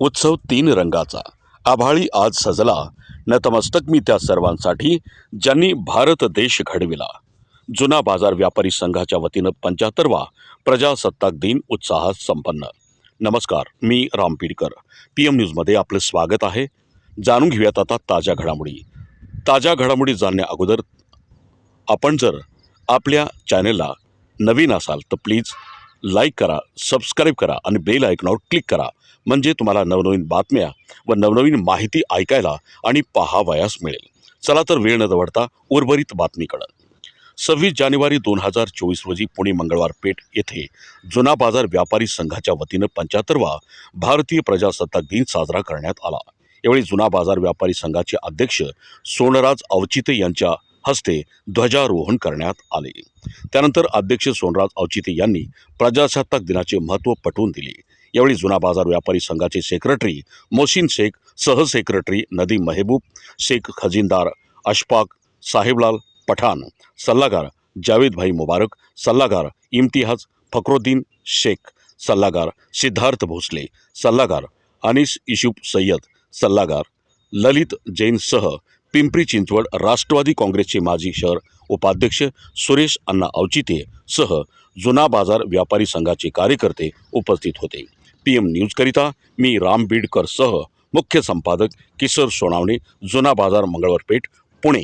उत्सव तीन रंगाचा. आभाळी आज सजला. नतमस्तक मी त्या सर्वांसाठी ज्यांनी भारत देश घडविला. जुना बाजार व्यापारी संघाच्या वतीनं पंच्याहत्तरवा प्रजासत्ताक दिन उत्साहात संपन्न. नमस्कार मी राम पीडकर. पी एम न्यूजमध्ये आपलं स्वागत आहे. जाणून घेऊयात आता ताज्या घडामोडी. ताज्या घडामोडी जाणण्या अगोदर आपण जर आपल्या चॅनेलला नवीन असाल तर प्लीज लाईक करा सबस्क्राईब करा आणि बेल आयकॉनवर क्लिक करा. म्हणजे तुम्हाला नवनवीन बातम्या व नवनवीन माहिती ऐकायला आणि पाहावयास मिळेल. चला तर वेळ न दवडता उर्वरित बातमीकडं. सव्वीस जानेवारी दोन हजार चोवीस रोजी पुणे मंगळवार पेठ येथे जुना बाजार व्यापारी संघाच्या वतीनं पंच्याहत्तरवा भारतीय प्रजासत्ताक दिन साजरा करण्यात आला. यावेळी जुना बाजार व्यापारी संघाचे अध्यक्ष सोनराज अवचिते यांच्या हस्ते ध्वजारोहण करण्यात आले. त्यानंतर अध्यक्ष सोनराज अवचिते यांनी प्रजासत्ताक दिनाचे महत्त्व पटवून दिले. यावेळी जुना बाजार व्यापारी संघाचे सेक्रेटरी मोसिन शेख सहसेक्रेटरी नदीम मेहबूब शेख खजिनदार अशफाक साहेबलाल पठाण सल्लागार जावेदभाई मुबारक सल्लागार इम्तिहाज फखरुद्दीन शेख सल्लागार सिद्धार्थ भोसले सल्लागार अनिस इशुब सय्यद सल्लागार ललित जैनसह पिंपरी चिंचवड राष्ट्रवादी काँग्रेसचे माजी शहर उपाध्यक्ष सुरेश अण्णा अवचिते सह जुना बाजार व्यापारी संघाचे कार्यकर्ते उपस्थित होते. पी एम न्यूजकरिता मी राम बीडकर सह मुख्य संपादक किशोर सोनावणे जुना बाजार मंगळवार पेठ पुणे.